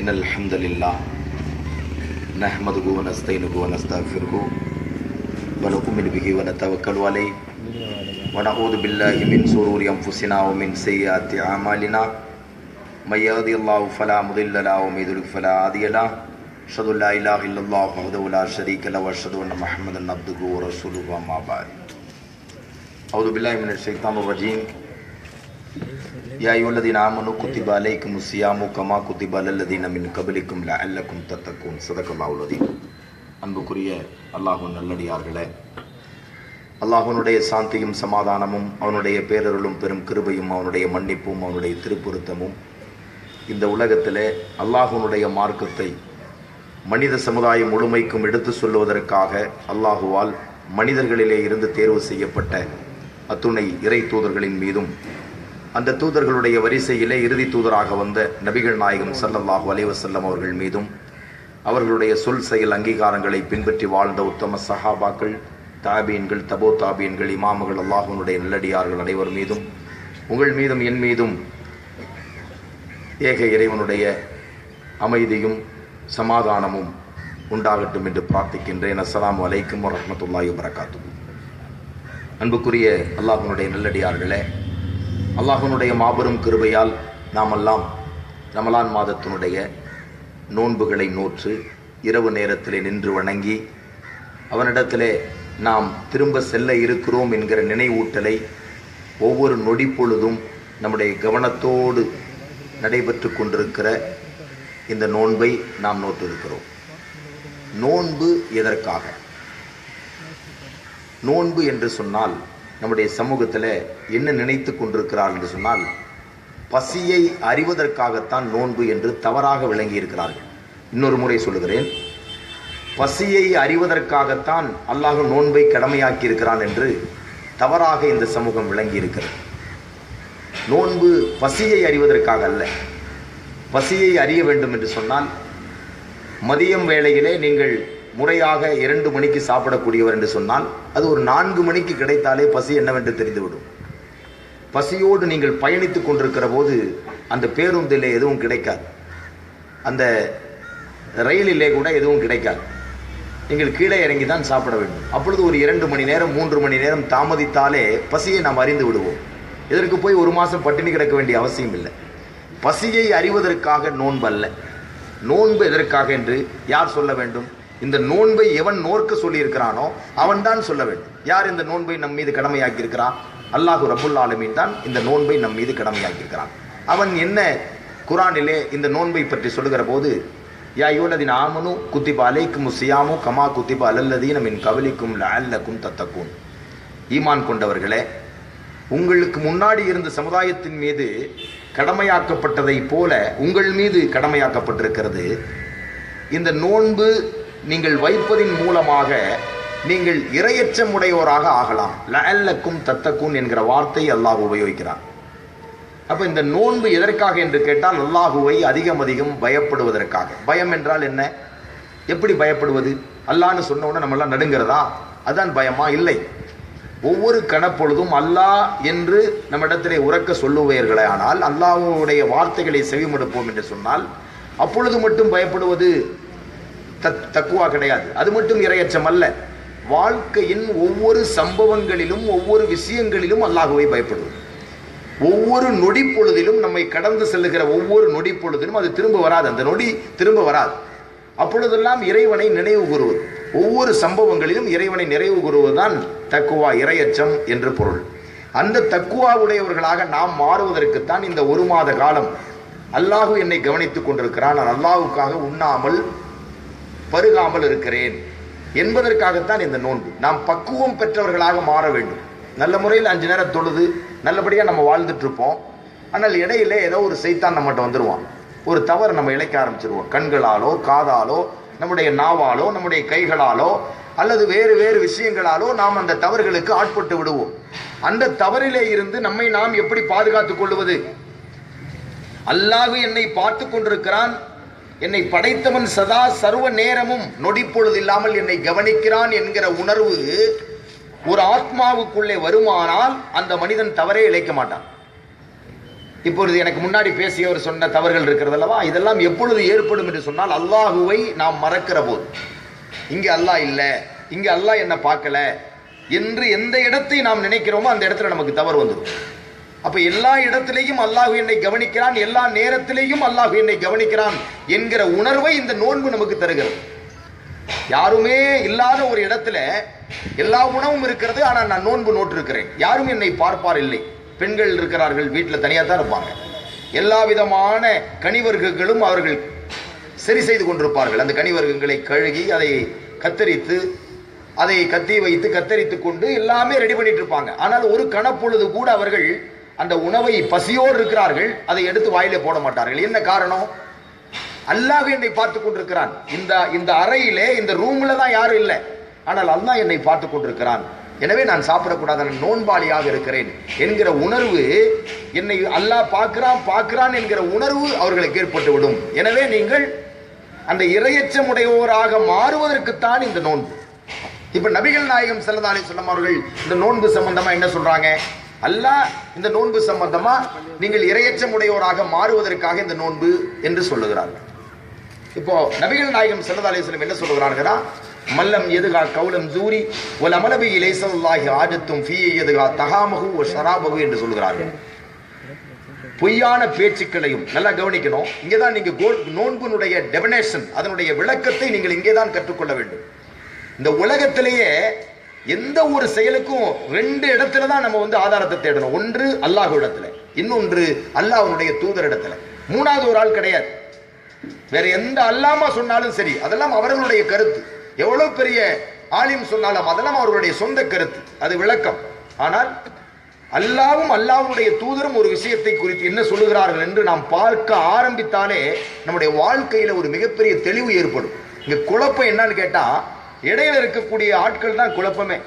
إن الحمد لله نحمده ونستعينه ونستغفره ونؤمن به ونتوكل عليه ونعوذ بالله من شرور أنفسنا ومن سيئات أعمالنا. من يهدي الله فلا مضل له ومن يضلل فلا هادي له. أشهد أن لا إله إلا الله وحده لا شريك له وأشهد أن محمدا عبده ورسوله أما بعد. أعوذ بالله من الشيطان الرجيم. يا أيها الذين آمنوا كتب عليكم الصيام كما كتب على الذين من قبلكم لعلكم تتقون صدق الله العظيم அன்புக்குரிய அல்லாஹ்வின் நல்லடியார்களே அல்லாஹ்வினுடைய சாந்தியும் சமாதானமும் அவனுடைய பேரருளும் பெரும் கிருபையும் அவனுடைய மன்னிப்பும் அவனுடைய திருப்பொருத்தமும் இந்த உலகத்திலே அல்லாஹ்வினுடைய மார்க்கத்தை மனித சமுதாயம் முழுமைக்கும் எடுத்து சொல்லுவதற்காக அல்லாஹுவால் மனிதர்களிலே இருந்து தேர்வு செய்யப்பட்ட அத்துணை இறை தூதர்களின் மீதும் அந்த தூதர்களுடைய வரிசையிலே இறுதி தூதராக வந்த நபிகள் நாயகம் சல்லல்லாஹு அலைவசல்லம் அவர்கள் மீதும் அவர்களுடைய சொல் செயல் அங்கீகாரங்களை பின்பற்றி வாழ்ந்த உத்தம சஹாபாக்கள் தாபீன்கள் தபோ தாபீன்கள் இமாமுகள் அல்லாஹனுடைய நல்லடியார்கள் அனைவர் மீதும் உங்கள் மீதும் என் மீதும் ஏக இறைவனுடைய அமைதியும் சமாதானமும் உண்டாகட்டும் என்று பிரார்த்திக்கின்றேன். அஸ்லாம் வலைக்கும் வரஹ்மத்துல்லாஹி வபரகாத்து அன்புக்குரிய அல்லாஹனுடைய நல்லடியார்களே அல்லாஹனுடைய மாபெரும் கிருபையால் நாமெல்லாம் ரமலான் மாதத்தினுடைய நோன்புகளை நோற்று இரவு நேரத்திலே நின்று வணங்கி அவனிடத்திலே நாம் திரும்ப செல்ல இருக்கிறோம் என்கிற நினைவூட்டலை ஒவ்வொரு நொடி பொழுதும் நம்முடைய கவனத்தோடு நடைபெற்று கொண்டிருக்கிற இந்த நோன்பை நாம் நோட்டிருக்கிறோம் நோன்பு எதற்காக? நோன்பு என்று சொன்னால் நம்முடைய சமூகத்தில் என்ன நினைத்து கொண்டிருக்கிறார் என்று சொன்னால் பசியை அறிவதற்காகத்தான் நோன்பு என்று தவறாக விளங்கி இருக்கிறார்கள் இன்னொரு முறை சொல்லுகிறேன் பசியை அறிவதற்காகத்தான் அல்லாஹ் நோன்பை கடமையாக்கி இருக்கிறான் என்று தவறாக இந்த சமூகம் விளங்கி இருக்கிறது நோன்பு பசியை அறிவதற்காக அல்ல பசியை அறிய வேண்டும் என்று சொன்னால் மதியம் வேளையிலே நீங்கள் முறையாக இரண்டு மணிக்கு சாப்பிடக்கூடியவர் என்று சொன்னால் அது ஒரு நான்கு மணிக்கு கிடைத்தாலே பசி என்னவென்று தெரிந்துவிடும். பசியோடு நீங்கள் பயணித்துக் கொண்டிருக்கிற போது அந்த பேருந்தில் எதுவும் கிடைக்காது. அந்த ரயிலிலே கூட எதுவும் கிடைக்காது. நீங்கள் கீழே இறங்கி தான் சாப்பிட வேண்டும். அப்பொழுது ஒரு இரண்டு மணி நேரம் மூன்று மணி நேரம் தாமதித்தாலே பசியை நாம் அறிந்து விடுவோம். இதற்கு போய் ஒரு மாதம் பட்டினி கிடக்க வேண்டிய அவசியம் இல்லை. பசியை அறிவதற்காக நோன்பு அல்ல. நோன்பு எதற்காக என்று யார் சொல்ல வேண்டும்? இந்த நோன்பை எவன் நோர்க்க சொல்லியிருக்கிறானோ அவன் தான் சொல்ல வேண்டும். யார் இந்த நோன்பை நம் மீது கடமையாக்கி இருக்கிறான் அல்லாஹு ரபுல் ஆலமீன் தான் இந்த நோன்பை நம் மீது கடமையாக்கி இருக்கிறான் அவன் என்ன குரானிலே இந்த நோன்பை பற்றி சொல்லுகிற போது யா யோலதின் ஆமனு குத்திப அலைக்கும் சியாமு கமா குத்திப அலல்லதீன மின் கவலிக்கும் லஅல்லக்கும் தத்தக்கும் ஈமான் கொண்டவர்களே உங்களுக்கு முன்னாடி இருந்த சமுதாயத்தின் மீது கடமையாக்கப்பட்டதை போல உங்கள் மீது கடமையாக்கப்பட்டிருக்கிறது. இந்த நோன்பு நீங்கள் வைப்பதின் மூலமாக நீங்கள் இரையச்சம் உடையோராக ஆகலாம். லல்லக்கும் தத்தக்கும் என்கிற வார்த்தை அல்லாஹ் உபயோகிக்கிறான். அப்போ இந்த நோன்பு எதற்காக என்று கேட்டால் அல்லாஹுவை அதிகம் அதிகம் பயப்படுவதற்காக. பயம் என்றால் என்ன? எப்படி பயப்படுவது? அல்லான்னு சொன்ன உடனே நம்மளாம் நடுங்கிறதா? அதான் பயமா? இல்லை. ஒவ்வொரு கணப்பொழுதும் அல்லாஹ் என்று நம்மிடத்திலே உறக்க சொல்லுவீர்களே ஆனால் அல்லாஹுடைய வார்த்தைகளை செவிமடுப்போம் என்று சொன்னால் அப்பொழுது மட்டும் பயப்படுவது? தத் தக்குவா கிடையாது. அது மட்டும் இரையச்சம் அல்ல. வாழ்க்கையின் ஒவ்வொரு சம்பவங்களிலும் ஒவ்வொரு விஷயங்களிலும் அல்லாஹுவை பயப்படுவது ஒவ்வொரு நொடி பொழுதிலும் நம்மை கடந்து செல்லுகிற ஒவ்வொரு நொடி பொழுதிலும் அது திரும்ப வராது. அந்த நொடி திரும்ப வராது. அப்பொழுதெல்லாம் இறைவனை நினைவு கூறுவது. ஒவ்வொரு சம்பவங்களிலும் இறைவனை நிறைவு கூறுவதுதான் தக்குவா இரையச்சம் என்று பொருள். அந்த தக்குவா உடையவர்களாக நாம் மாறுவதற்குத்தான் இந்த ஒரு மாத காலம் அல்லாஹு என்னை கவனித்துக் கொண்டிருக்கிறான். நான் அல்லாஹுக்காக உண்ணாமல் பருகாமல் இருக்கிறேன் என்பதற்காகத்தான் இந்த நோன்பு. நாம் பக்குவம் பெற்றவர்களாக மாற வேண்டும். நல்ல முறையில் அஞ்சு நேரம் தொழுது நல்லபடியாக நம்ம வாழ்ந்துட்டு இருப்போம் ஆனால் இடையில ஏதோ ஒரு செய்தான் நம்மகிட்ட வந்துடுவான் ஒரு தவறு நம்ம இழைக்க ஆரம்பிச்சிருவோம். கண்களாலோ காதாலோ நம்முடைய நாவாலோ நம்முடைய கைகளாலோ அல்லது வேறு வேறு விஷயங்களாலோ நாம் அந்த தவறுகளுக்கு ஆட்பட்டு விடுவோம். அந்த தவறிலே இருந்து நம்மை நாம் எப்படி பாதுகாத்துக் கொள்வது? அல்லாஹு என்னை பார்த்து கொண்டிருக்கிறான். என்னை படைத்தவன் சதா சர்வ நேரமும் நொடிப்பொழுது இல்லாமல் என்னை கவனிக்கிறான் என்கிற உணர்வு ஒரு ஆத்மாவுக்குள்ளே வருமானால் அந்த மனிதன் தவறே இழைக்க மாட்டான். இப்பொழுது எனக்கு முன்னாடி பேசியவர் சொன்ன தவறுகள் இருக்கிறது அல்லவா இதெல்லாம் எப்பொழுது ஏற்படும் என்று சொன்னால் அல்லாஹுவை நாம் மறக்கிற போது. இங்கே அல்லாஹ் இல்லை இங்கே அல்லாஹ் என்ன பார்க்கல என்று எந்த இடத்தை நாம் நினைக்கிறோமோ அந்த இடத்துல நமக்கு தவறு வந்துடும். அப்ப எல்லா இடத்திலேயும் அல்லாஹு என்னை கவனிக்கிறான் எல்லா நேரத்திலேயும் அல்லாஹு என்னை கவனிக்கிறான் என்கிற உணர்வை இந்த நோன்பு நமக்கு தருகிறது. யாருமே இல்லாத ஒரு இடத்துல எல்லா உணவும் இருக்கிறது ஆனால் நான் நோன்பு நோட்டு இருக்கிறேன் யாரும் என்னை பார்ப்பார் இல்லை. பெண்கள் இருக்கிறார்கள் வீட்டில் தனியாக தான் இருப்பாங்க. எல்லா விதமான கனிவர்க்கங்களும் அவர்கள் சரி செய்து கொண்டிருப்பார்கள். அந்த கனிவர்க்கங்களை கழுகி அதை கத்தரித்து அதை கத்தி வைத்து கத்தரித்து கொண்டு எல்லாமே ரெடி பண்ணிட்டு இருப்பாங்க. ஆனால் ஒரு கணப்பொழுது கூட அவர்கள் அந்த உணவை பசியோடு இருக்கிறார்கள் அதை எடுத்து வாயிலே போட மாட்டார்கள். என்ன காரணம்? அல்லாஹ் என்னை பார்த்து கொண்டிருக்கிறான். இந்த இந்த அறையிலே இந்த ரூம்ல தான் யாரும் இல்லை. ஆனால் அல்லாஹ் என்னை பார்த்து கொண்டிருக்கிறான். எனவே நான் சாப்பிடக்கூடாது நான் நோன்பாளியாக இருக்கிறேன் என்கிற உணர்வு என்னை அல்லாஹ் பார்க்கிறான் பார்க்கிறான் என்கிற உணர்வு அவர்களுக்கு ஏற்பட்டு விடும். எனவே நீங்கள் அந்த இரையச்சமுடையவராக மாறுவதற்குத்தான் இந்த நோன்பு. இப்ப நபிகள் நாயகம் செல்லதாலே அலைஹி அவர்கள் இந்த நோன்பு சம்பந்தமா என்ன சொல்றாங்க? அல்ல இந்த நோன்பு சம்பந்தமா நீங்கள் இரையச்சமுடையோராக மாறுவதற்காக இந்த நோன்பு என்று சொல்லுகிறார்கள். இப்போ நபிகள் நாயகம் ஸல்லல்லாஹு அலிஸ்லம் என்ன சொல்லுகிறார்களா மல்லம் எதுகா கவுலம் ஜூரி ஒல் அமலபி இலேசல்லாகி ஆஜத்தும் ஃபீயை எதுகா தகாமகு ஒ ஷராபகு என்று சொல்லுகிறார்கள். பொய்யான பேச்சுக்களையும் நல்லா கவனிக்கணும். இங்கே தான் நீங்கள் கோல் நோன்பினுடைய டெபினேஷன் அதனுடைய விளக்கத்தை நீங்கள் இங்கே தான் கற்றுக்கொள்ள வேண்டும். இந்த உலகத்திலேயே எந்த ஒரு செயலுக்கும் ரெண்டு இடத்துல தான் நம்ம வந்து ஆதாரத்தை தேடணும். ஒன்று அல்லாஹ் இடத்துல இன்னொன்று அல்லாஹனுடைய தூதர் இடத்துல மூணாவது ஒரு ஆள் கிடையாது. வேற எந்த அல்லாம சொன்னாலும் சரி அதெல்லாம் அவர்களுடைய கருத்து. எவ்வளவு பெரிய ஆலிம் சொன்னாலும் அதெல்லாம் அவர்களுடைய சொந்த கருத்து. அது விளக்கம். ஆனால் அல்லாவும் அல்லாவுடைய தூதரும் ஒரு விஷயத்தை குறித்து என்ன சொல்லுகிறார்கள் என்று நாம் பார்க்க ஆரம்பித்தாலே நம்முடைய வாழ்க்கையில ஒரு மிகப்பெரிய தெளிவு ஏற்படும். இங்க குழப்பம் என்னன்னு கேட்டா இடையில இருக்கக்கூடிய ஆட்கள் தான் குழப்பமே.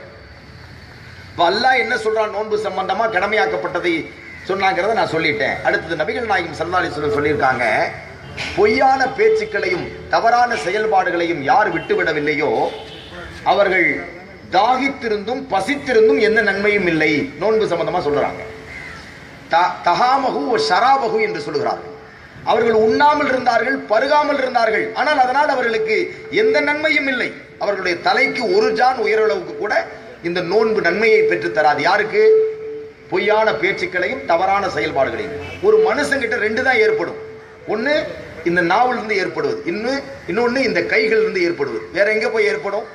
இப்போ அல்லா என்ன சொல்றான்? நோன்பு சம்பந்தமா கடமையாக்கப்பட்டதை சொன்னாங்கிறத நான் சொல்லிட்டேன். அடுத்தது நபிகள் நாயகம் சல்லாலி சொல்ல சொல்லியிருக்காங்க பொய்யான பேச்சுக்களையும் தவறான செயல்பாடுகளையும் யார் விட்டுவிடவில்லையோ அவர்கள் தாகித்திருந்தும் பசித்திருந்தும் எந்த நன்மையும் இல்லை நோன்பு சம்பந்தமா சொல்றாங்க. தகாமகு ஷராபகு என்று சொல்லுகிறார்கள். அவர்கள் உண்ணாமல் இருந்தார்கள் பருகாமல் இருந்தார்கள் ஆனால் அதனால் அவர்களுக்கு எந்த நன்மையும் இல்லை. அவர்களுடைய தலைக்கு ஒரு ஜான் உயரளவுக்கு கூட இந்த நோன்பு நன்மையை பெற்று தராது. யாருக்கு? பொய்யான பேச்சுக்களையும் தவறான செயல்பாடுகளையும். ஒரு மனுஷங்கிட்ட ரெண்டு தான் ஏற்படும். ஒன்று இந்த நாவலிருந்து ஏற்படுவது. இன்னும் இன்னொன்று இந்த கைகளிலிருந்து ஏற்படுவது. வேற எங்கே போய் ஏற்படும்?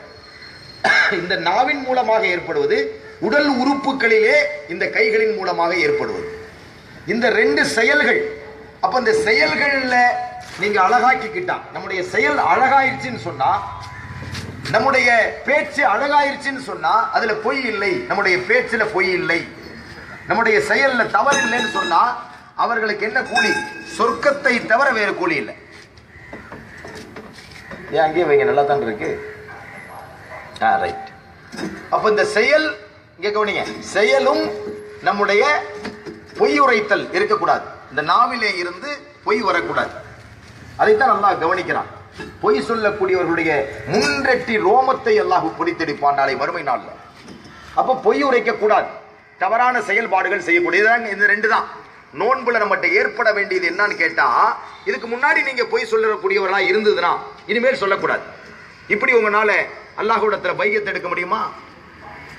இந்த நாவின் மூலமாக ஏற்படுவது உடல் உறுப்புகளிலே இந்த கைகளின் மூலமாக ஏற்படுவது. இந்த ரெண்டு செயல்கள் அப்போ இந்த செயல்களில் நீங்கள் அழகாக்கிக்கிட்டா நம்முடைய செயல் அழகாயிருச்சுன்னு சொன்னால் நம்முடைய பேச்சு அழகாயிருச்சுன்னு சொன்னா அதுல பொய் இல்லை. நம்முடைய பேச்சுல பொய் இல்லை. நம்முடைய செயல்ல தவறு இல்லைன்னு சொன்னா அவர்களுக்கு என்ன கூலி? சொர்க்கத்தை தவிர வேறு கூலி இல்லை. ஏன் அங்கேயே வைங்க நல்லா தான் இருக்கு? ஆ ரைட் அப்போ இந்த செயல் இங்கே கவனிங்க. செயலும் நம்முடைய பொய் உரைத்தல் இருக்கக்கூடாது. இந்த நாவிலே இருந்து பொய் வரக்கூடாது. அதைத்தான் நல்லா கவனிக்கிறான். பொய் சொல்லக்கூடியவர்களுடைய மூன்றெட்டி ரோமத்தை அல்லாஹ் பிடித்தெடுப்பான் நாளை மறுமை நாள்ல. அப்ப பொய் உரைக்க கூடாது தவறான செயல்பாடுகள் செய்யக்கூடியது இந்த ரெண்டு தான் நோன்புல நம்மகிட்ட ஏற்பட வேண்டியது என்னன்னு கேட்டா இதுக்கு முன்னாடி நீங்க பொய் சொல்லக்கூடியவர்களா இருந்ததுன்னா இனிமேல் சொல்லக்கூடாது. இப்படி உங்களால அல்லாஹுடத்துல பையத்தை எடுக்க முடியுமா?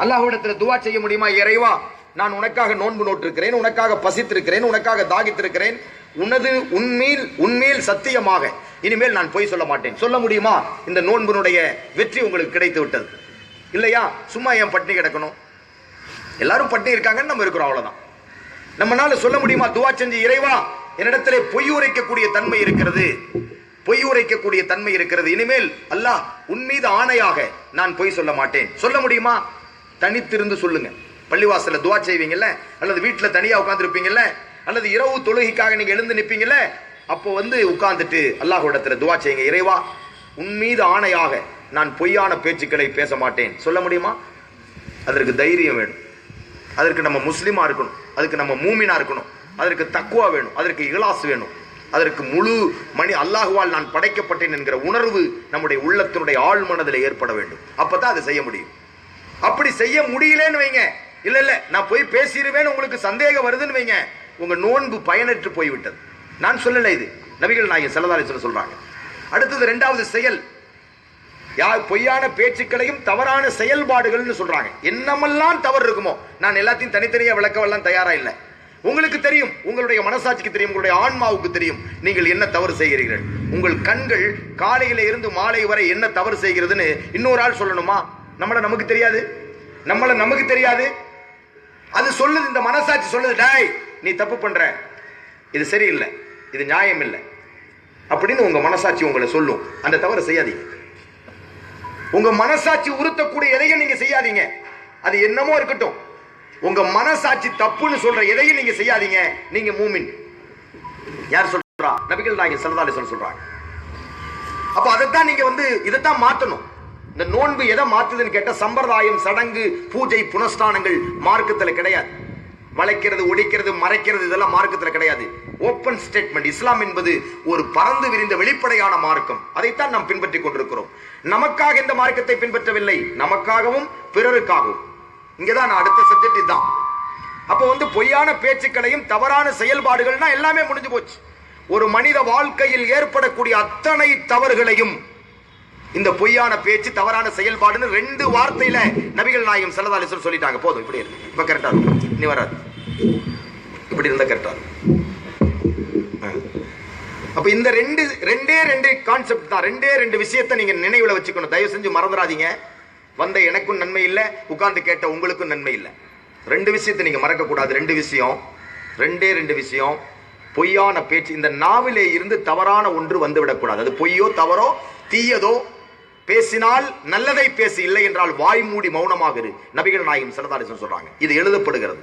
அல்லாஹுடத்துல துவா செய்ய முடியுமா? இறைவா நான் உனக்காக நோன்பு நோட்டிருக்கிறேன் உனக்காக பசித்திருக்கிறேன் உனக்காக தாகித்திருக்கிறேன். உனது உண்மையில் உண்மையில் சத்தியமாக இனிமேல் நான் பொய் சொல்ல மாட்டேன். சொல்ல முடியுமா? இந்த நோன்பினுடைய வெற்றி உங்களுக்கு கிடைத்து விட்டது. இல்லையா? சும்மா ஏன் பட்டினி கிடக்கணும்? எல்லாரும் பட்டினி இருக்காங்கன்னு நம்ம இருக்கிறோம் அவ்வளோதான் நம்மளால சொல்ல முடியுமா? துவா செஞ்சு இறைவா என்னிடத்திலே பொய் உரைக்கக்கூடிய தன்மை இருக்கிறது. பொய் உரைக்கக்கூடிய தன்மை இருக்கிறது. இனிமேல் அல்லாஹ் உன் மீது ஆணையாக நான் பொய் சொல்ல மாட்டேன். சொல்ல முடியுமா? தனித்திருந்து சொல்லுங்க. பள்ளிவாசல துவா செய்வீங்கல்ல? அல்லது வீட்டில் தனியாக உட்காந்துருப்பீங்கல்ல அல்லது இரவு தொழுகைக்காக நீங்க எழுந்து நிற்பீங்கல்ல அப்போ வந்து உட்கார்ந்துட்டு அல்லாஹ்விடத்துல துவா செய்யுங்க. இறைவா உன் மீது ஆணையாக நான் பொய்யான பேச்சுக்களை பேச மாட்டேன். சொல்ல முடியுமா? அதற்கு தைரியம் வேணும். அதற்கு நம்ம முஸ்லீமாக இருக்கணும். அதுக்கு நம்ம மூமினா இருக்கணும். அதற்கு தக்குவா வேணும். அதற்கு இகலாஸ் வேணும். அதற்கு முழு மணி அல்லாஹுவால் நான் படைக்கப்பட்டேன் என்கிற உணர்வு நம்முடைய உள்ளத்தினுடைய ஆழ் மனதில் ஏற்பட வேண்டும். அப்போ தான் அதை செய்ய முடியும். அப்படி செய்ய முடியலன்னு வைங்க. இல்லை இல்லை நான் போய் பேசிடுவேன்னு உங்களுக்கு சந்தேகம் வருதுன்னு வைங்க. உங்கள் நோன்பு பயனற்று போய்விட்டது. நான் சொல்லல இது. நபிகள் நாயகம் செல்லதாரி சொல்றாங்க. அடுத்தது ரெண்டாவது செயல். யார் பொய்யான பேச்சுக்களையும் தவறான செயல்பாடுகள்னு சொல்றாங்க. என்னமெல்லாம் தவறு இருக்குமோ நான் எல்லாத்தையும் தனித்தனியா விளக்கவெல்லாம் தயாரா இல்லை. உங்களுக்கு தெரியும் உங்களுடைய மனசாட்சிக்கு தெரியும் உங்களுடைய ஆன்மாவுக்கு தெரியும் நீங்கள் என்ன தவறு செய்கிறீர்கள்? உங்கள் கண்கள் காலையில இருந்து மாலை வரை என்ன தவறு செய்கிறதுன்னு இன்னொரு ஆள் சொல்லணுமா? நம்மள நமக்கு தெரியாது. நம்மள நமக்கு தெரியாது. அது சொல்லுது இந்த மனசாட்சி சொல்லுது டாய் நீ தப்பு பண்ற. இது சரியில்லை. இது நியாயம் இல்லை அப்படின்னு உங்க மனசாட்சி உங்களை சொல்லும். அந்த தவறை செய்யாதீங்க. உங்க மனசாட்சி உறுத்தக்கூடிய எதையும் நீங்க செய்யாதீங்க. அது என்னமோ இருக்கட்டும். உங்க மனசாட்சி தப்புன்னு சொல்ற எதையும் நீங்க செய்யாதீங்க. நீங்க மூமின். யார் சொல்றா? நபிகள் நாயகம் சல்லல்லாஹு சொல்றாங்க. அப்போ அதைத்தான் நீங்க வந்து இதைத்தான் மாற்றணும் இந்த நோன்பு எதை மாற்றுதுன்னு கேட்டால் சம்பிரதாயம் சடங்கு பூஜை புனஸ்தானங்கள் மார்க்கத்தில் கிடையாது. வளைக்கிறது ஒடிக்கிறது மறைக்கிறது இதெல்லாம் மார்க்கத்தில் கிடையாது. ஓப்பன் ஸ்டேட்மெண்ட் இஸ்லாம் என்பது ஒரு பறந்து விரிந்த வெளிப்படையான மார்க்கம். அதைத்தான் நாம் பின்பற்றிக் கொண்டிருக்கிறோம். நமக்காக இந்த மார்க்கத்தை பின்பற்றவில்லை. நமக்காகவும் பிறருக்காகவும். இங்கதான் நான் அடுத்த சப்ஜெக்ட் இதுதான். அப்போ வந்து பொய்யான பேச்சுக்களையும் தவறான செயல்பாடுகள்னா எல்லாமே முடிஞ்சு போச்சு. ஒரு மனித வாழ்க்கையில் ஏற்படக்கூடிய அத்தனை தவறுகளையும் இந்த பொய்யான பேச்சு தவறான செயல்பாடுன்னு ரெண்டு வார்த்தையில நபிகள் நாயகம் செல்லதாலிசர் சொல்லிட்டாங்க. போதும் இப்படி இருக்கு இப்ப கரெக்டா இருக்கும் இனி வராது. இப்படி இருந்தா கரெக்டா இருக்கும் அப்ப இந்த ரெண்டு ரெண்டே ரெண்டு கான்செப்ட் தான். ரெண்டே ரெண்டு விஷயத்தை நீங்க நினைவுல வச்சுக்கணும். தயவு செஞ்சு மறந்துடாதீங்க. வந்த எனக்கும் நன்மை இல்லை உட்கார்ந்து கேட்ட உங்களுக்கும் நன்மை இல்லை. ரெண்டு விஷயத்தை நீங்க மறக்க கூடாது ரெண்டு விஷயம். ரெண்டே ரெண்டு விஷயம். பொய்யான பேச்சு. இந்த நாவிலே இருந்து தவறான ஒன்று வந்துவிடக்கூடாது அது பொய்யோ தவறோ தீயதோ பேசினால் நல்லதை பேசு இல்லை என்றால் வாய் மூடி மௌனமாக இரு நபிகள் நாயகம் சரதாரிசன் சொல்றாங்க. இது எழுதப்படுகிறது.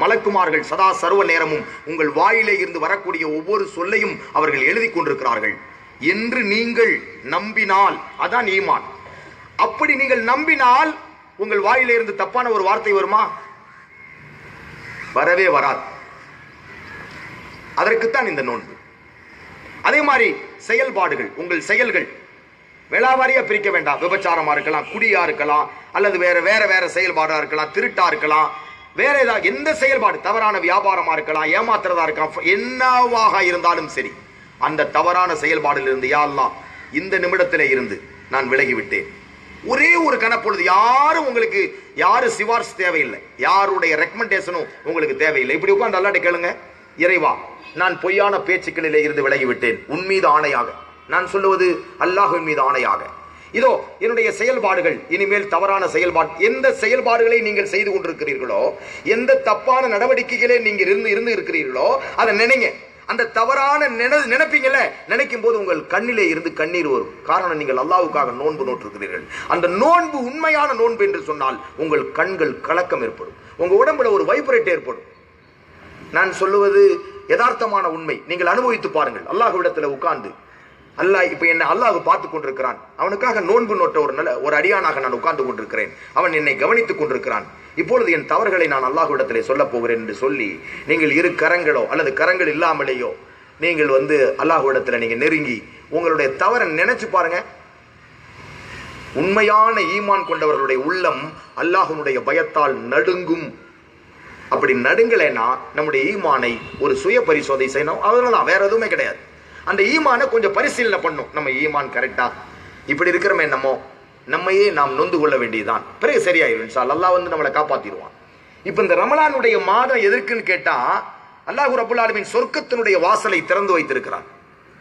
மலக்குமார்கள் சதா சர்வ நேரமும் உங்கள் வாயிலே இருந்து வரக்கூடிய ஒவ்வொரு சொல்லையும் அவர்கள் எழுதி கொண்டிருக்கிறார்கள். என்று நீங்கள் நம்பினால் அதான் ஈமான். அப்படி நீங்கள் நம்பினால் உங்கள் வாயிலே இருந்து தப்பான ஒரு வார்த்தை வருமா? வரவே வராது. அதற்குத்தான் இந்த நோன்பு. அதே மாதிரி செயல்பாடுகள் உங்கள் செயல்கள் விளாவாரியா பிரிக்க வேண்டாம். விபச்சாரமா இருக்கலாம் குடியா இருக்கலாம் அல்லது வேற வேற வேற செயல்பாடா இருக்கலாம் திருட்டா இருக்கலாம். வேற ஏதாவது எந்த செயல்பாடு? தவறான வியாபாரமா இருக்கலாம் ஏமாத்துறதா இருக்கலாம் என்னவாக இருந்தாலும் சரி. அந்த தவறான செயல்பாடில் இருந்து இந்த நிமிடத்தில் இருந்து நான் விலகிவிட்டேன். ஒரே ஒரு கணப்பொழுது யாரும் உங்களுக்கு யாரு சிவார்ஸ் தேவையில்லை. யாருடைய ரெக்கமெண்டேஷனும் உங்களுக்கு தேவையில்லை. இப்படி உட்காந்து அல்லாட்ட கேளுங்க. இறைவா நான் பொய்யான பேச்சுக்களிலே இருந்து விலகிவிட்டேன். உன் மீது ஆணையாக. நான் சொல்லுவது அல்லாஹின் மீது ஆணையாக. இதோ என்னுடைய செயல்பாடுகள் இனிமேல் தவறான செயல்பாடு எந்த செயல்பாடுகளை நீங்கள் செய்து கொண்டிருக்கிறீர்களோ எந்த தப்பான நடவடிக்கைகளே நீங்கள் இருந்து இருந்து இருக்கிறீர்களோ அதை நினைங்க. அந்த தவறான நினை நினைப்பீங்கல்ல? நினைக்கும் போது உங்கள் கண்ணிலே இருந்து கண்ணீர் வரும். காரணம் நீங்கள் அல்லாவுக்காக நோன்பு நோட்டிருக்கிறீர்கள் அந்த நோன்பு உண்மையான நோன்பு என்று சொன்னால் உங்கள் கண்கள் கலக்கம் ஏற்படும். உங்க உடம்புல ஒரு வைப்ரேட் ஏற்படும். நான் சொல்லுவது யதார்த்தமான உண்மை. நீங்கள் அனுபவித்து பாருங்கள். அல்லாஹ்விடத்தில் உட்கார்ந்து அல்லாஹ் இப்ப என்ன அல்லாஹ் பார்த்து கொண்டிருக்கிறான். அவனுக்காக நோன்பு நோட்ட ஒரு நல்ல ஒரு அடியானாக நான் உட்கார்ந்து கொண்டிருக்கிறேன். அவன் என்னை கவனித்துக் கொண்டிருக்கிறான். இப்பொழுது என் தவறுகளை நான் அல்லாஹ்விடத்திலே சொல்ல போகிறேன் என்று சொல்லி நீங்கள் இரு கரங்களோ அல்லது கரங்கள் இல்லாமலேயோ நீங்கள் வந்து அல்லாஹ்விடத்தில் நீங்கள் நெருங்கி உங்களுடைய தவறை நினைச்சு பாருங்க. உண்மையான ஈமான் கொண்டவர்களுடைய உள்ளம் அல்லாஹனுடைய பயத்தால் நடுங்கும். அப்படி நடுங்கலைன்னா நம்முடைய ஈமானை ஒரு சுய பரிசோதனை செய்யணும். அவ்வளவுதான் வேற எதுவுமே கிடையாது. அந்த ஈமானை கொஞ்சம் பரிசீலனை பண்ணும். நம்ம ஈமான் கரெக்டா இப்படி இருக்கிறோமே நம்ம நம்மையே நாம் நொந்து கொள்ள வேண்டியதுதான். பிறகு சரியாயிரும். Sir Allah. வந்து நம்மளை காப்பாத்திடுவான். இப்போ இந்த ரமலானுடைய மாதம் எதற்குன்னு கேட்டா அல்லாஹ் ரபுல் சொர்க்கத்தினுடைய வாசலை திறந்து வைத்திருக்கிறான்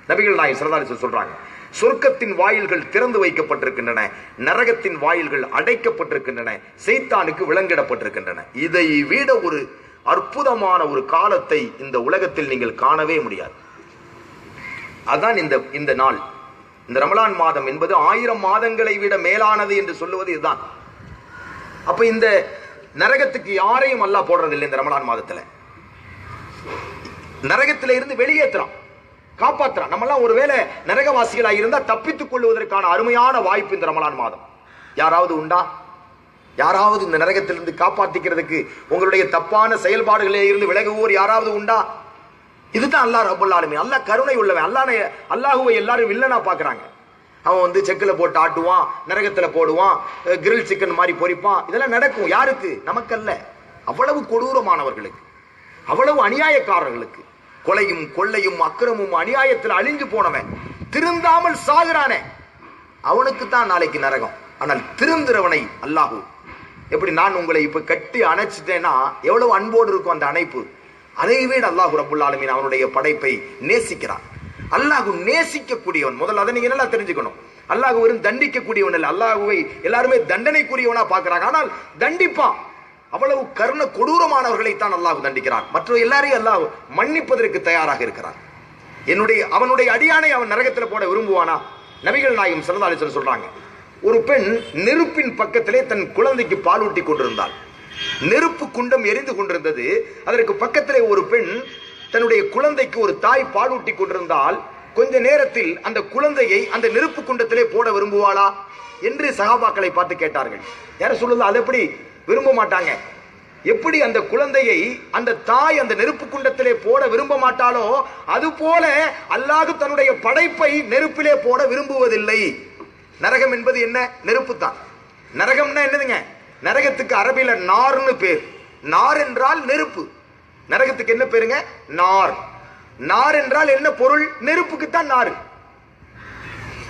நபிகள் நாயகம் சரதாரி சொல்றாங்க சொர்க்கத்தின் வாயில்கள் திறந்து வைக்கப்பட்டிருக்கின்றன நரகத்தின் வாயில்கள் அடைக்கப்பட்டிருக்கின்றன செய்தானுக்கு விளங்கிடப்பட்டிருக்கின்றன இதை விட ஒரு அற்புதமான ஒரு காலத்தை இந்த உலகத்தில் நீங்கள் காணவே முடியாது. அதான் இந்த இந்த நாள். இந்த ரமலான் மாதம் என்பது ஆயிரம் மாதங்களை விட மேலானது என்று சொல்லுவது இதுதான். அப்ப இந்த நரகத்துக்கு யாரையும் அல்லாஹ் போடுறதில்லை இந்த ரமலான் மாதத்துல. நரகத்தில இருந்து வெளியேற்றுறான் காப்பாத்துறான் நம்மளாம் ஒருவேளை நரகவாசிகளாக இருந்தா தப்பித்துக் கொள்வதற்கான அருமையான வாய்ப்பு இந்த ரமலான் மாதம். யாராவது உண்டா? யாராவது இந்த நரகத்திலிருந்து காப்பாத்திக்கிறதுக்கு உங்களுடைய தப்பான செயல்பாடுகளில் இருந்து விலகுவோர் யாராவது உண்டா? இதுதான் அல்லாஹ் ரபுல் ஆலமீன். அல்லாஹ் கருணை உள்ளவன். அல்லாஹ் அல்லாஹுவை எல்லாரும் வில்லனா பார்க்குறாங்க அவன் வந்து செக்கில் போட்டு ஆட்டுவான் நரகத்துல போடுவான் கிரில் சிக்கன் மாதிரி பொரிப்பான் இதெல்லாம் நடக்கும். யாருக்கு? நமக்கல்ல. அவ்வளவு கொடூரமானவர்களுக்கு. அவ்வளவு அநியாயக்காரர்களுக்கு. கொலையும் கொள்ளையும் அக்கிரமும் அநியாயத்தில் அழிஞ்சு போனவன். திருந்தாமல் சாகுறானே. அவனுக்கு தான் நாளைக்கு நரகம். ஆனால் திருந்துறவனை அல்லாஹு. எப்படி நான் உங்களை இப்ப கட்டி அணைச்சிட்டேன்னா எவ்வளவு அன்போடு இருக்கும் அந்த அணைப்பு? அதை விட அல்லாஹு ரபுல் அவனுடைய படைப்பை நேசிக்கிறான். அல்லாஹு நேசிக்கக்கூடியவன். முதல்ல அதை நீங்க நல்லா தெரிஞ்சுக்கணும்? அல்லாஹ் வெறும் தண்டிக்கக்கூடியவன் இல்லை அல்லாஹுவை எல்லாருமே தண்டனைக்குரியவனா பார்க்குறாங்க. ஆனால் தண்டிப்பான் அவ்வளவு கருண கொடூரமானவர்களைத்தான் அல்லாஹ் தண்டிக்கிறான். மற்ற எல்லாரையும் அல்லாஹ் மன்னிப்பதற்கு தயாராக இருக்கிறான். என்னுடைய அவனுடைய அடியானை அவன் நரகத்தில் போட விரும்புவானா? நபிகள் நாயகம் சிறந்தாலிசன் சொல்றாங்க. ஒரு பெண் நெருப்பின் பக்கத்திலே தன் குழந்தைக்கு பாலூட்டி கொண்டிருந்தாள். நெருப்பு குண்டம் எரிந்து கொண்டிருந்தது. அதற்கு பக்கத்திலே ஒரு பெண் தன்னுடைய குழந்தைக்கு ஒரு தாய் பாலூட்டி கொண்டிருந்தால் கொஞ்ச நேரத்தில் அந்த குழந்தையை அந்த நெருப்பு குண்டத்திலே போட விரும்புவாளா என்று சகாபாக்களை பார்த்து கேட்டார்கள். யார சொல்லுது அது எப்படி? விரும்ப மாட்டாங்க. எப்படி அந்த குழந்தையை அந்த தாய் அந்த நெருப்பு குண்டத்திலே போட விரும்ப மாட்டாளோ அது போல அல்லாஹ் தன்னுடைய படைப்பை நெருப்பிலே போட விரும்புவதில்லை. நரகம் என்பது என்ன? நெருப்பு தான் நரகம்னா என்னதுங்க? நரகத்துக்கு அரபியில் நார்னு பேர். நார் என்றால் நெருப்பு. நரகத்துக்கு என்ன பேருங்க? நார். நார் என்றால் என்ன பொருள்? நெருப்புக்கு தான் நார்.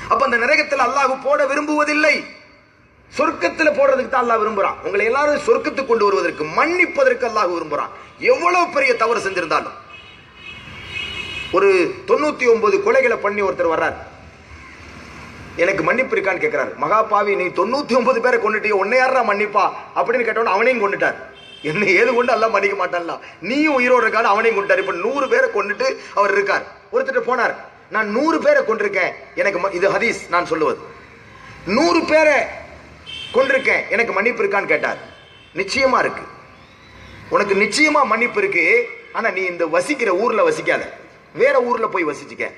அப்ப அந்த நரகத்தில் அல்லாஹ் போட விரும்புவதில்லை. சொர்க்கத்தில் போடுறதுக்கு தான் அல்லாஹ் விரும்புறான். உங்களை எல்லாரும் சொர்க்கத்துக்கு கொண்டு வருவதற்கு மன்னிப்பதற்கு அல்லாஹ் விரும்புறான். எவ்வளவு பெரிய தவறு செஞ்சிருந்தாலும். ஒரு தொண்ணூத்தி ஒன்பது கொலைகளை பண்ணி ஒருத்தர் வர்றார். எனக்கு மன்னிப்பு இருக்கான்னு கேட்குறாரு மகாபாவி நீ தொண்ணூற்றி ஒன்பது பேரை கொண்டுட்டிய உன்னை யாரா மன்னிப்பா? அப்படின்னு கேட்டவன அவனையும் கொண்டுட்டார். என்ன ஏது கொண்டு எல்லாம் மன்னிக்க மாட்டான்ல? நீயும் உயிரோடு இருக்காது அவனையும் கொண்டுட்டார். இப்போ நூறு பேரை கொண்டுட்டு அவர் இருக்கார். ஒருத்தர் போனார். நான் நூறு பேரை கொண்டிருக்கேன். எனக்கு ம- இது ஹதீஸ் நான் சொல்லுவது. நூறு பேரை கொண்டிருக்கேன். எனக்கு மன்னிப்பு இருக்கான்னு கேட்டார். நிச்சயமாக இருக்கு. உனக்கு நிச்சயமாக மன்னிப்பு இருக்கு. ஆனால் நீ இந்த வசிக்கிற ஊரில் வசிக்காத. வேற ஊரில் போய் வசிச்சுக்க.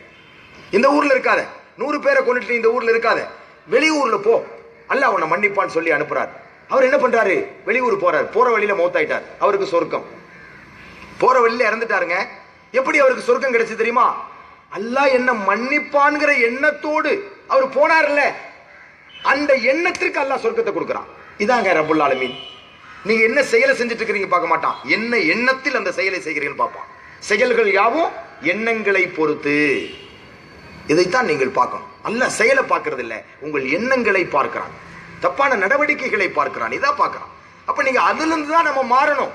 இந்த ஊரில் இருக்காத. நூறு பேரை கொண்டுட்டு இந்த ஊர்ல இருக்காத. வெளியூர்ல போ. அல்ல உன்னை மன்னிப்பான்னு சொல்லி அனுப்புறார். அவர் என்ன பண்றாரு? வெளியூர் போறார். போற வழியில மௌத்தாயிட்டார். அவருக்கு சொர்க்கம். போற வழியில இறந்துட்டாருங்க. எப்படி அவருக்கு சொர்க்கம் கிடைச்சு தெரியுமா? அல்லா என்ன மன்னிப்பான்ங்கிற எண்ணத்தோடு அவர் போனார்ல அந்த எண்ணத்திற்கு அல்லா சொர்க்கத்தை கொடுக்குறான். இதாங்க ரப்புல் ஆலமீன். நீங்க என்ன செயலை செஞ்சுட்டு இருக்கிறீங்க பார்க்க மாட்டான். என்ன எண்ணத்தில் அந்த செயலை செய்கிறீர்கள் பார்ப்பான். செயல்கள் யாவும் எண்ணங்களை பொறுத்து. இதைத்தான் நீங்கள் பார்க்கணும். அல்ல செயலை பார்க்கறது இல்லை உங்கள் எண்ணங்களை பார்க்கிறான். தப்பான நடவடிக்கைகளை பார்க்கிறான். இதான் பார்க்கறான். அப்ப நீங்க அதுலேருந்து தான் நம்ம மாறணும்.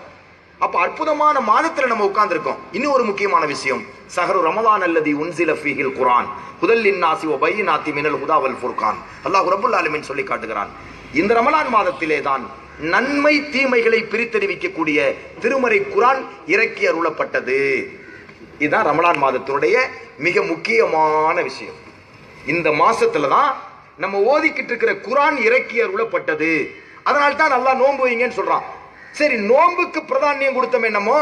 அப்ப அற்புதமான மாதத்தில் நம்ம உட்கார்ந்துருக்கோம். இன்னும் ஒரு முக்கியமான விஷயம். சஹரு ரமதான் அல்லதி உன்சில ஃபீஹில் குரான். முதல்லின் நாசி பை நாத்தி மினல் ஹுதாவல் ஃபுர்கான். அல்லாஹ் ரப்பல் ஆலமீன் சொல்லி காட்டுகிறான். இந்த ரமலான் மாதத்திலே தான் நன்மை தீமைகளை பிரித்தறிவிக்கக்கூடிய திருமறை குரான் இறக்கி அருளப்பட்டது. இதுதான் ரமலான் மாதத்தினுடைய மிக முக்கியமான விஷயம். இந்த மாசத்துல தான் நம்ம ஓதிக்கிட்டு இருக்கிற குரான் இறக்கி அருளப்பட்டது. அதனால தான் நல்லா நோன்பு வைங்கன்னு சொல்றான். சரி நோன்புக்கு பிரதானியம் கொடுத்தோமே என்னமோ?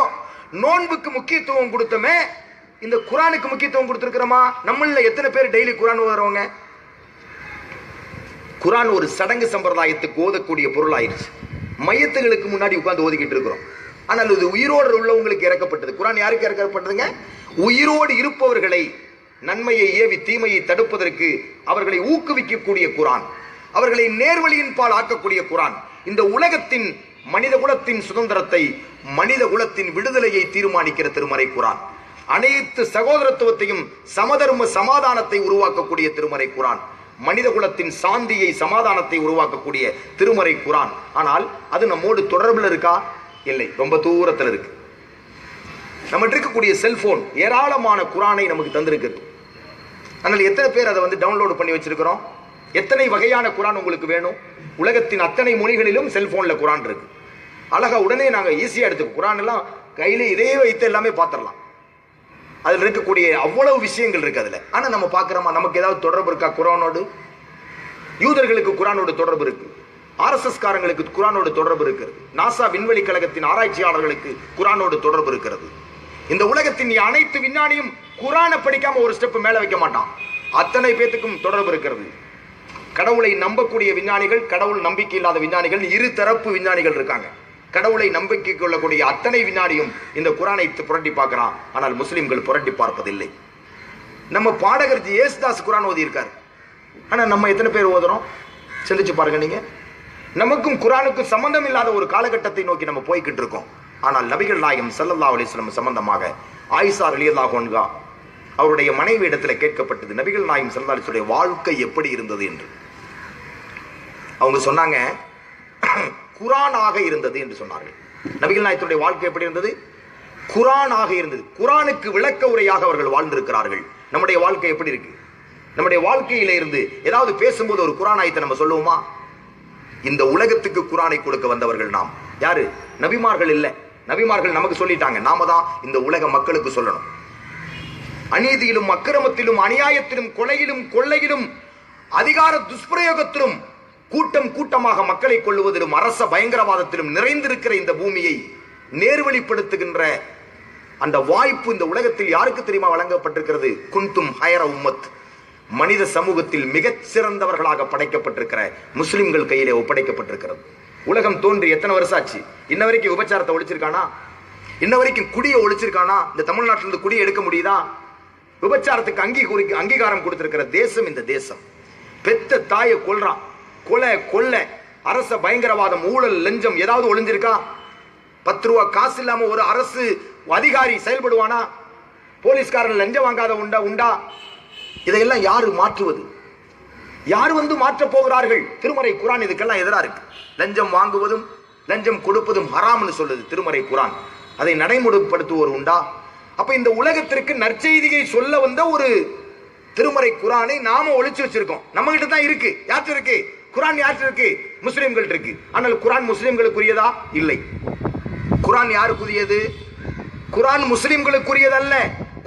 நோன்புக்கு முக்கியத்துவம் கொடுத்தோமே? இந்த குரானுக்கு முக்கியத்துவம் கொடுத்துருக்கிறோமா? நம்மள எத்தனை பேர் டெய்லி குரான் ஓதுறவங்க? குரான் ஒரு சடங்கு சம்பிரதாயத்துக்கு ஓதக்கூடிய பொருள் ஆயிடுச்சு மையத்துகளுக்கு முன்னாடி உட்காந்து ஓதிக்கிட்டு இருக்கிறோம். ஆனால் இது உயிரோடு உள்ளவங்களுக்கு இறக்கப்பட்டது. குரான் யாருக்கு இறக்கப்பட்டதுங்க? உயிரோடு இருப்பவர்களை நன்மையை ஏவி தீமையை தடுப்பதற்கு அவர்களை ஊக்குவிக்கக்கூடிய குரான். அவர்களை நேர்வழியின் பால் ஆக்கக்கூடிய குரான். இந்த உலகத்தின் மனித குலத்தின் சுதந்திரத்தை மனித குலத்தின் விடுதலையை தீர்மானிக்கிற திருமறை குரான். அனைத்து சகோதரத்துவத்தையும் சமதர்ம சமாதானத்தை உருவாக்கக்கூடிய திருமறை குரான். மனித குலத்தின் சாந்தியை சமாதானத்தை உருவாக்கக்கூடிய திருமறை குரான். ஆனால் அது நம்மோடு தொடர்பில் இருக்கா? இல்லை. ரொம்ப தூரத்தில் இருக்கு. நம்மகிட்ட இருக்கக்கூடிய செல்போன் ஏராளமான குரானை நமக்கு தந்திருக்குது அதனால் எத்தனை பேர் அதை வந்து டவுன்லோடு பண்ணி வச்சிருக்கிறோம்? எத்தனை வகையான குரான் உங்களுக்கு வேணும்? உலகத்தின் அத்தனை மொழிகளிலும் செல்போனில் குரான் இருக்கு. அழகா உடனே நாங்கள் ஈஸியாக எடுத்துக்கோ. குரான் எல்லாம் கையில் இதே வைத்து எல்லாமே பார்த்துடலாம். அதில் இருக்கக்கூடிய அவ்வளவு விஷயங்கள் இருக்கு அதில். ஆனால் நம்ம பார்க்குறோமா? நமக்கு ஏதாவது தொடர்பு இருக்கா குரானோடு? யூதர்களுக்கு குரானோடு தொடர்பு இருக்குது ஆர்எஸ்எஸ் காரங்களுக்கு குரானோடு தொடர்பு இருக்கிறது. நாசா விண்வெளி கழகத்தின் ஆராய்ச்சியாளர்களுக்கு குரானோடு தொடர்பு இருக்கிறது. இந்த உலகத்தின் அனைத்து விஞ்ஞானியும் குரானை படிக்காம ஒரு ஸ்டெப் மேல வைக்க மாட்டான். அத்தனை பேத்துக்கும் தொடர்பு இருக்கிறது. கடவுளை நம்பக்கூடிய விஞ்ஞானிகள் கடவுள் நம்பிக்கை இல்லாத விஞ்ஞானிகள் இரு தரப்பு விஞ்ஞானிகள் இருக்காங்க. கடவுளை நம்பிக்கை கொள்ளக்கூடிய அத்தனை விஞ்ஞானியும் இந்த குரானை புரட்டி பார்க்கிறான். ஆனால் முஸ்லிம்கள் புரட்டி பார்ப்பதில்லை. நம்ம பாடகர் ஜி. ஏசுதாஸ் குரான் ஓதி இருக்காரு நம்ம எத்தனை பேர் ஓதுறோம்? சிந்திச்சு பாருங்க நீங்கள் நமக்கும் குரானுக்கும் சம்பந்தம் இல்லாத ஒரு காலகட்டத்தை நோக்கி நம்ம போய்கிட்டு இருக்கோம். ஆனால் நபிகள் நாயகம் சல்லல்லா அலிஸ்லம் சம்பந்தமாக ஆயிஷா ரலியல்லாஹு அவருடைய மனைவி இடத்துல கேட்கப்பட்டது நபிகள் நாயகம் சல்லா அலைஹி வாழ்க்கை எப்படி இருந்தது என்று. அவங்க சொன்னாங்க குரானாக இருந்தது என்று சொன்னார்கள். நபிகள் நாயகத்துடைய வாழ்க்கை எப்படி இருந்தது? குரானாக இருந்தது. குரானுக்கு விளக்க உரையாக அவர்கள் வாழ்ந்திருக்கிறார்கள். நம்முடைய வாழ்க்கை எப்படி இருக்கு? நம்முடைய வாழ்க்கையில இருந்து ஏதாவது பேசும்போது ஒரு குரான் ஆயத்தை நம்ம சொல்லுவோமா? இந்த உலகத்துக்கு குரானை கொடுக்க வந்தவர்கள் நாம். யாரு? நபிமார்கள் இல்ல. நபிமார்கள் நமக்கு சொல்லிட்டாங்க. நாம தான் இந்த உலக மக்களுக்கு சொல்லணும். அநீதியிலும் அக்கிரமத்திலும் அநியாயத்திலும் கொலையிலும் கொள்ளையிலும் அதிகார துஷ்பிரயோகத்திலும் கூட்டம் கூட்டமாக மக்களை கொள்ளுவதிலும் அரச பயங்கரவாதத்திலும் நிறைந்திருக்கிற இந்த பூமியை நேர்வழிப்படுத்துகின்ற அந்த வாய்ப்பு இந்த உலகத்தில் யாருக்கு தெரியுமா வழங்கப்பட்டிருக்கிறது? குந்தும் ஹயர உம்மத். மனித சமூகத்தில் மிகச் சிறந்தவர்களாக படைக்கப்பட்டிருக்கிற முஸ்லிம்கள் கையிலே ஒப்படைக்கப்பட்டிருக்கிறது. உலகம் தோன்றி எத்தனை வருஷம் ஆச்சு இன்ன வரைக்கும் விபச்சாரத்தை ஒழிச்சிருக்கானா? இன்ன வரைக்கும் குடியை ஒழிச்சிருக்கானா? இந்த தமிழ்நாட்டிலிருந்து குடியை எடுக்க முடியுதா? விபச்சாரத்துக்கு அங்கீகரி அங்கீகாரம் கொடுத்திருக்கிற தேசம் இந்த தேசம். பெத்த தாயை கொள்றான் கொலை கொல்ல அரச பயங்கரவாதம் ஊழல் லஞ்சம் ஏதாவது ஒளிஞ்சிருக்கா? பத்து ரூபா காசு இல்லாம ஒரு அரசு அதிகாரி செயல்படுவானா? போலீஸ்காரன் லஞ்சம் வாங்காத உண்டா உண்டா? இதையெல்லாம் யாரு மாற்றுவது? யார் வந்து மாற்றப் போகிறார்கள்? திருமறை குரான் இதுக்கெல்லாம் எதிராக இருக்கு. லஞ்சம் வாங்குவதும் லஞ்சம் கொடுப்பதும் ஹராம்னு சொல்லுது திருமறை குரான். அதை நடைமுறைப்படுத்துவோர் உண்டா? அப்ப இந்த உலகத்திற்கு நற்செய்தியை சொல்ல வந்த ஒரு திருமறை குரானை நாம ஒழிச்சு வச்சிருக்கோம். நம்ம கிட்ட தான் இருக்கு. யார்கிட்ட இருக்கு? குரான் யார்கிட்ட இருக்கு? முஸ்லிம்கள்ட்ட இருக்கு. ஆனால் குரான் முஸ்லிம்களுக்குரியதா? இல்லை. குரான் யாருக்குரியது? குரான் முஸ்லிம்களுக்குரியதல்ல.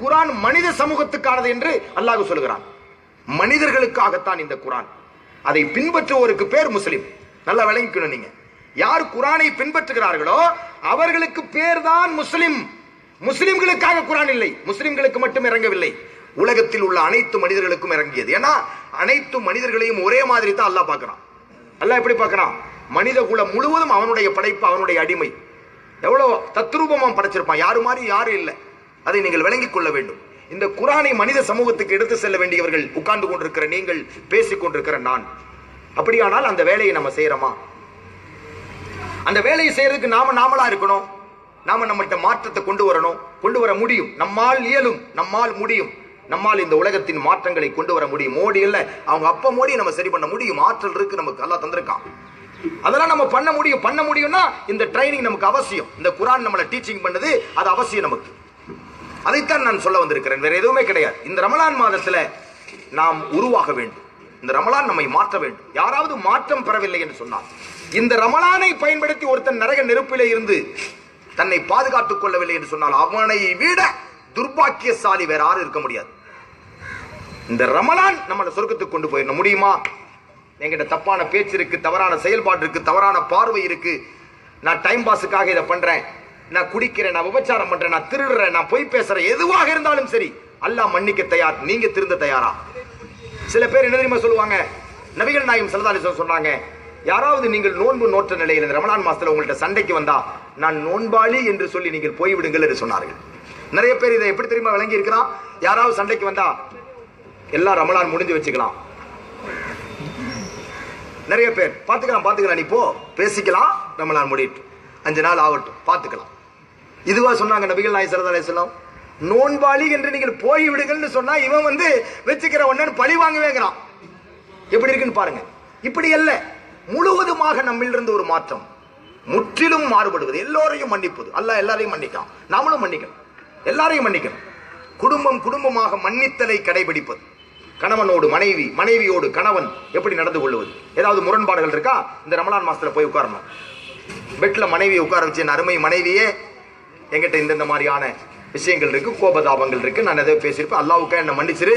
குரான் மனித சமூகத்துக்கானது என்று அல்லாஹ் சொல்கிறான் மனிதர்களுக்காகத்தான் இந்த குரான். அதை பின்பற்றுவோருக்கு பேர் முஸ்லிம். நல்லா விளங்கிக்கணும் நீங்க. யார் குரானை பின்பற்றுகிறார்களோ அவர்களுக்கு பேர் தான் முஸ்லிம். முஸ்லிம்களுக்காக குரான் இல்லை. முஸ்லிம்களுக்கு மட்டும் இறங்கவில்லை. உலகத்தில் உள்ள அனைத்து மனிதர்களுக்கும் இறங்கியது. ஏன்னா அனைத்து மனிதர்களையும் ஒரே மாதிரி தான் அல்லாஹ் பார்க்கறான். அல்லாஹ் எப்படி பார்க்கிறான்? மனித குலம் முழுவதும் அவனுடைய படைப்பு அவனுடைய அடிமை. எவ்வளவு தத்ரூபமாக படைச்சிருப்பான். யாரு மாதிரி யாரும் இல்லை. அதை நீங்கள் விளங்கிக் கொள்ள வேண்டும். இந்த குரானை மனித சமூகத்துக்கு எடுத்து செல்ல வேண்டியவர்கள் உட்கார்ந்து கொண்டிருக்கிற நீங்கள் பேசிக் கொண்டிருக்கிற நான். அப்படியானால் அந்த வேலையை நம்ம செய்யறோமா? அந்த வேலையை செய்யறதுக்கு நாம நாமளா இருக்கணும். நாம நம்மகிட்ட மாற்றத்தை கொண்டு வரணும். கொண்டு வர முடியும். நம்மால் இயலும். நம்மால் முடியும். நம்மால் இந்த உலகத்தின் மாற்றங்களை கொண்டு வர முடியும். மோடி இல்ல அவங்க அப்ப மோடி நம்ம சரி பண்ண முடியும். ஆற்றல் இருக்கு நமக்கு. அல்லாஹ் தந்திருக்கான். அதெல்லாம் நம்ம பண்ண முடியும். பண்ண முடியும்னா இந்த ட்ரைனிங் நமக்கு அவசியம். இந்த குரான் நம்மளை டீச்சிங் பண்ணது. அது அவசியம் நமக்கு. அதைத்தான் நான் சொல்ல வந்திருக்கிறேன். வேற எதுவுமே கிடையாது. இந்த ரமலான் மாதத்துல நாம் உருவாக வேண்டும். இந்த ரமலான் நம்மை மாற்ற வேண்டும். யாராவது மாற்றம் பெறவில்லை என்று சொன்னால் இந்த ரமலானை பயன்படுத்தி ஒருத்தன் நரக நெருப்பிலே இருந்து தன்னை பாதுகாத்துக் கொள்ளவில்லை என்று சொன்னால் அவனை விட துர்பாக்கியசாலி வேற யாரும் இருக்க முடியாது. இந்த ரமலான் நம்மளை சொர்க்கத்துக்கு கொண்டு போயிட முடியுமா? என்கிட்ட தப்பான பேச்சு இருக்கு தவறான செயல்பாடு இருக்கு தவறான பார்வை இருக்கு. நான் டைம் பாஸுக்காக இதை பண்றேன். நான் குடிக்கிறேன் நான் விபச்சாரம் பண்றேன் நான் திருடுறேன் நான் பொய் பேசுறேன் எதுவாக இருந்தாலும் சரி. அல்லாஹ் மன்னிக்க தயார் நீங்க திருந்த தயாரா? சில பேர் என்ன தெரியுமா சொல்லுவாங்க? நபிகள் நாயகம் சல்லல்லாஹு சொன்னாங்க யாராவது நீங்கள் நோன்பு நோற்ற நிலையில் இந்த ரமலான் மாசத்துல உங்கள்கிட்ட சண்டைக்கு வந்தா நான் நோன்பாளி என்று சொல்லி நீங்கள் போய்விடுங்கள் என்று சொன்னார்கள். நிறைய பேர் இதை எப்படி தெரியுமா விளங்கி இருக்கிறான் யாராவது சண்டைக்கு வந்தா எல்லாம் ரமலான் முடிஞ்சு வச்சுக்கலாம். நிறைய பேர் பார்த்துக்கலாம் பார்த்துக்கலாம் நீ போ பேசிக்கலாம் ரமலான் முடிட்டு அஞ்சு நாள் ஆகட்டும் பார்த்துக்கலாம். இதுவா சொன்னாங்க நபிகள் நாய் சரதா அலையம் நோன்பாளி என்று நீங்கள் போய் விடுங்கள்னு சொன்னா இவன் வந்து வச்சுக்கிற ஒன்னு பழி வாங்குவேங்கிறான். எப்படி இருக்குன்னு பாருங்க. இப்படி அல்ல. முழுவதுமாக நம்மிலிருந்து ஒரு மாற்றம். முற்றிலும் மாறுபடுவது. எல்லோரையும் மன்னிப்பது. அல்ல எல்லாரையும் மன்னிக்கலாம் நாமளும் மன்னிக்கணும். எல்லாரையும் மன்னிக்கணும். குடும்பம் குடும்பமாக மன்னித்தலை கடைபிடிப்பது. கணவனோடு மனைவி மனைவியோடு கணவன் எப்படி நடந்து கொள்வது? ஏதாவது முரண்பாடுகள் இருக்கா? இந்த ரமலான் மாசத்துல போய் உட்காரணும். பெட்ல மனைவியை உட்கார வச்சு அருமை மனைவியே எங்கிட்ட இந்தந்த மாதிரியான விஷயங்கள் இருக்கு கோபதாபங்கள் இருக்கு. நான் எதை பேசியிருப்பேன். அல்லாவுக்கா என்ன மன்னிச்சிரு.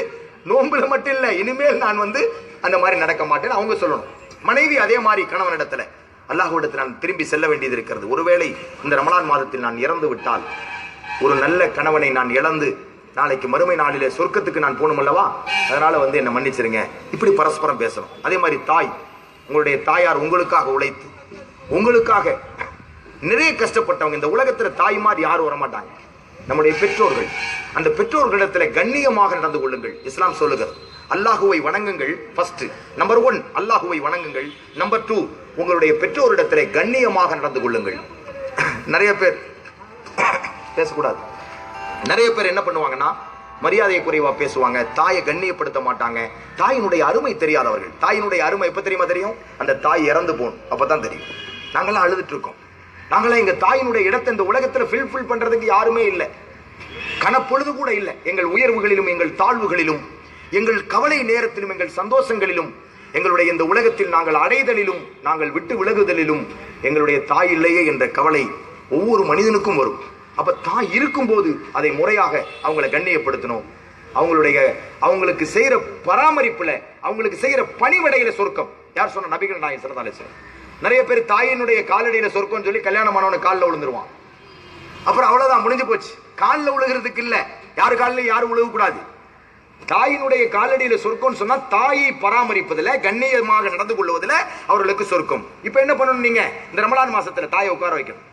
நோம்புல மட்டும் இல்லை இனிமேல் நான் வந்து அந்த மாதிரி நடக்க மாட்டேன்னு அவங்க சொல்லணும். மனைவி அதே மாதிரி கணவனிடத்துல அல்லாஹ்விடத்தில் நான் திரும்பி செல்ல வேண்டியது இருக்கிறது. ஒருவேளை இந்த ரமலான் மாதத்தில் நான் இறந்து விட்டால் ஒரு நல்ல கணவனை நான் இழந்து நாளைக்கு மறுமை நாளிலே சொர்க்கத்துக்கு நான் போகணும் அல்லவா? அதனால வந்து என்னை மன்னிச்சிருங்க. இப்படி பரஸ்பரம் பேசணும். அதே மாதிரி தாய் உங்களுடைய தாயார் உங்களுக்காக உழைத்து உங்களுக்காக நிறைய கஷ்டப்பட்டவங்க இந்த உலகத்தில் தாய்மார் யாரும் வரமாட்டாங்க. நம்முடைய பெற்றோர்கள். அந்த பெற்றோர்களிடத்தில் கண்ணியமாக நடந்து கொள்ளுங்கள். இஸ்லாம் சொல்லுகிறது. அல்லாஹுவை வணங்குங்கள் ஃபர்ஸ்ட் நம்பர் ஒன் அல்லாஹுவை வணங்குங்கள். நம்பர் டூ உங்களுடைய பெற்றோரிடத்தில் கண்ணியமாக நடந்து கொள்ளுங்கள். நிறைய பேர் பேசக்கூடாது. நிறைய பேர் என்ன பண்ணுவாங்கன்னா மரியாதையை குறைவாக பேசுவாங்க தாயை கண்ணியப்படுத்த மாட்டாங்க. தாயினுடைய அருமை தெரியாதவர்கள். தாயினுடைய அருமை எப்போ தெரியுமா தெரியும்? அந்த தாய் இறந்து போகணும். அப்பதான் தெரியும். நாங்கெல்லாம் அழுதுட்டு இருக்கோம். நாங்களாம் எங்க தாயினுடைய இடத்தை இந்த உலகத்துல ஃபில்ஃபில் பண்றதுக்கு யாருமே இல்லை. கனப்பொழுது கூட இல்லை. எங்கள் உயர்வுகளிலும் எங்கள் தாழ்வுகளிலும் எங்கள் கவலை நேரத்திலும் எங்கள் சந்தோஷங்களிலும் எங்களுடைய இந்த உலகத்தில் நாங்கள் அடைதலிலும் நாங்கள் விட்டு விலகுதலிலும் எங்களுடைய தாய் இல்லையே என்ற கவலை ஒவ்வொரு மனிதனுக்கும் வரும். அப்ப தாய் இருக்கும்போது அதை முறையாக அவங்களை கண்ணியப்படுத்தணும். அவங்களுடைய அவங்களுக்கு செய்யற பராமரிப்புல அவங்களுக்கு செய்யற பணிவிடையில சொர்க்கம். யார் சொன்ன நபிகள் நாயன் சிறந்தாலே அலைஹி நிறைய பேர் தாயினுடைய காலடியில சொர்க்கம்னு சொல்லி கல்யாணம் ஆனவன காலில் விழுந்துருவான். அப்புறம் அவ்வளவுதான் முடிஞ்சு போச்சு. காலில் விழுகிறதுக்கு இல்ல. யாரு காலில் யாரும் விழுக கூடாது தாயினுடைய காலடியில சொர்க்கம்னு சொன்னா தாயை பராமரிப்பதில் கண்ணியமாக நடந்து கொள்வதில் அவர்களுக்கு சொர்க்கம். இப்ப என்ன பண்ணணும் நீங்க? இந்த ரமலான் மாசத்துல தாயை உட்கார வைக்கணும்.